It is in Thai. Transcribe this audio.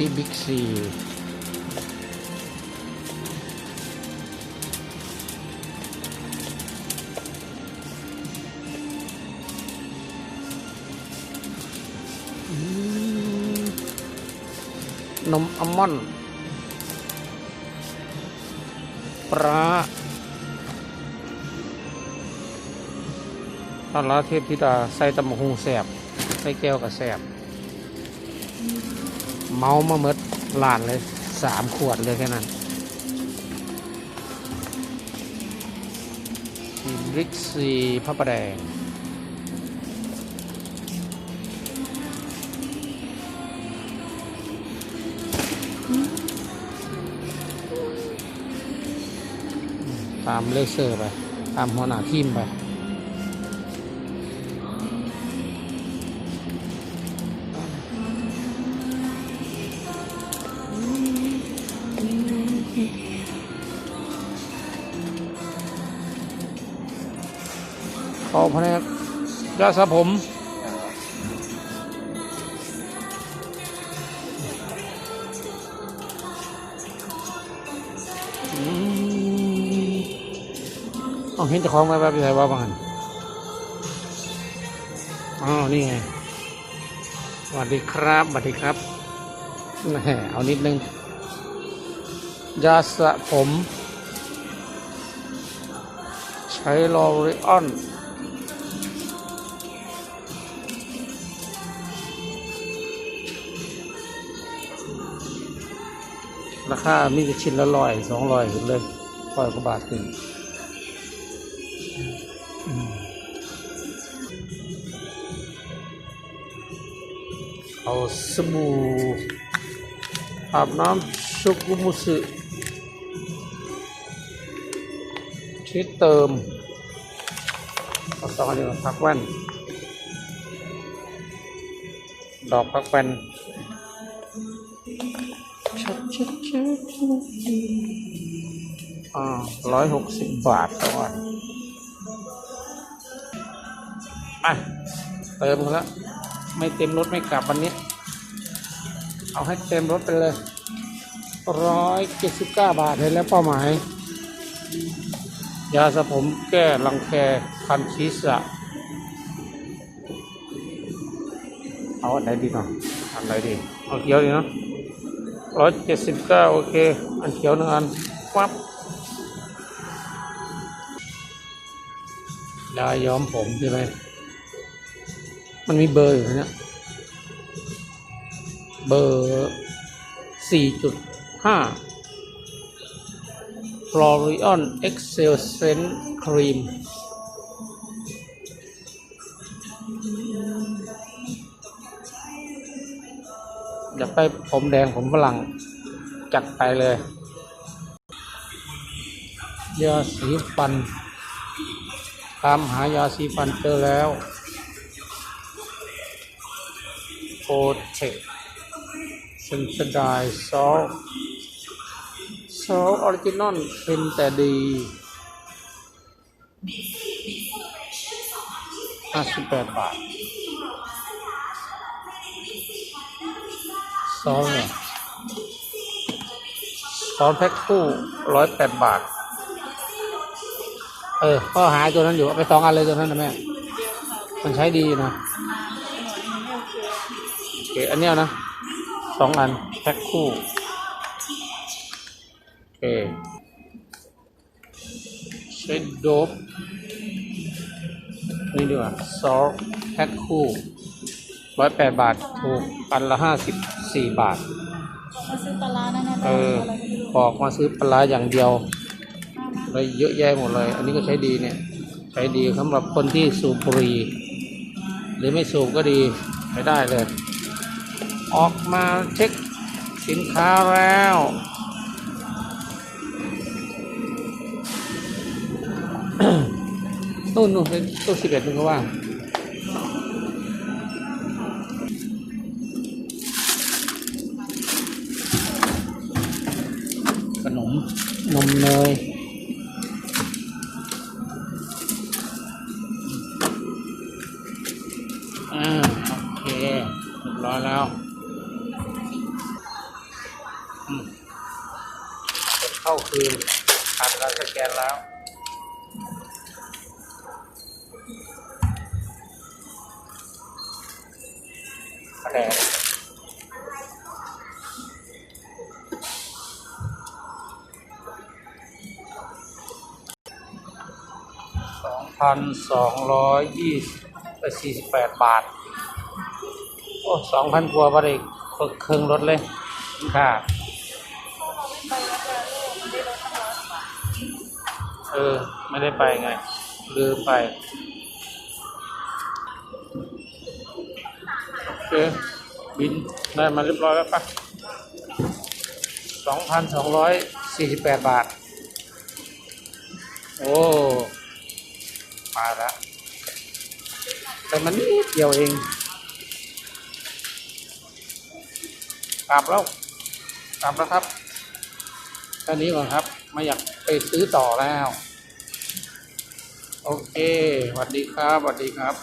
ที่บิ๊กซีนมอัลมอนด์ปลาปลาร้าเทพธิดา ใส่ตำบักหุงแสบ ใส่แก้วกับแสบ เมามาเมดหลานเลยสามขวดเลยแค่นั้นที่บิ๊กซีพระประแดงตามเลเซอร์ไป ตามหัวหน้าทีมไป ขอพนักยาสระผมอืมเอาเห็นเจ้าของไหมแบบใส่ว่าบ้างนอ๋อนี่ไงสวัสดีครับสวัสดีครับแหมเอานิดนึงยาสระผม ใช้ลอริออน ราคามีแต่ชิ้นละร้อยสองร้อยขึ้นเลยร้อยกว่าบาทขึ้นเอาสบู่อาบน้ำชุกุมุสึที่เติมเอาสองอันนี้พักแว่น ดอกพักแว่น ร้อยหกสิบบาทต่อวันอะเติมกันแล้ว ไม่เต็มรถไม่กลับวันนี้ เอาให้เต็มรถไปเลยร้อยเจ็ดสิบเก้าบาทเลยแล้วเป้าหมาย ยาสระผมแก้รังแคคันศีระเอาอันไหนดีเนาะอันไหนดี เอาเขียวดีเนาะ ร้อยเจ็ดสิบเก้าโอเค อันเขียวหนึ่งอันฟับยาย้อมผมใช่ไหมมันมีเบอร์อยู่นะเบอร์สี่จุดห้า Florion Excel Scent Cream อยากไปผมแดงผมฝรั่งจัดไปเลยยาสีฟัน ตามหายาสีฟันเจอแล้วโปรเทคเซนสไดซอลซอลออริจินอลเป็นแต่ดีห้าสิบแปดบาท ซอสเนี่ยซอสแพ็คคู่ร้อยแปดบาท เออก็หาตัวนั้นอยู่ไปสองอันเลยตัวนั้นนะแม่ มันใช้ดีนะโอเคอันเนี้ยนะสองอันแพ็คคู่โอเคเชดโดบนี่ดีกว่าซอสแพ็คคู่ ร้อยแปดบาทถูกอันละห้าสิบสี่บาท มาซื้อปลาร้านั่นนะเอออะไรไม่รู้ออกมาซื้อปลาร้าอย่างเดียวเลยเยอะแยะหมดเลย อันนี้ก็ใช้ดีเนี่ย ใช้ดีสำหรับคนที่สูบบุหรี่หรือไม่สูบก็ดีใช้ได้เลย ออกมาเช็คสินค้าแล้วนู่นนู่นเป็นตู้สิบเอ็ดนึงก็ว่าง เลย อ่า โอเคเรียบร้อยแล้วเข้าคืนผ่านการสแกนแล้วแผล พันสองร้อยยี่สิบสี่สิบแปดบาท โอ้สองพันกว่าบาทอีกเครื่องรถเลย ค่ะเออ ไม่ได้ไปไง ลืมไป โอเค บินได้มาเรียบร้อยแล้วปะสองพันสองร้อยสี่สิบแปดบาท โอ้ มาแล้ว แต่มันนิดเดียวเอง ตามแล้ว ตามแล้วครับแค่นี้ก่อนครับ ไม่อยากไปซื้อต่อแล้ว โอเคสวัสดีครับสวัสดีครับ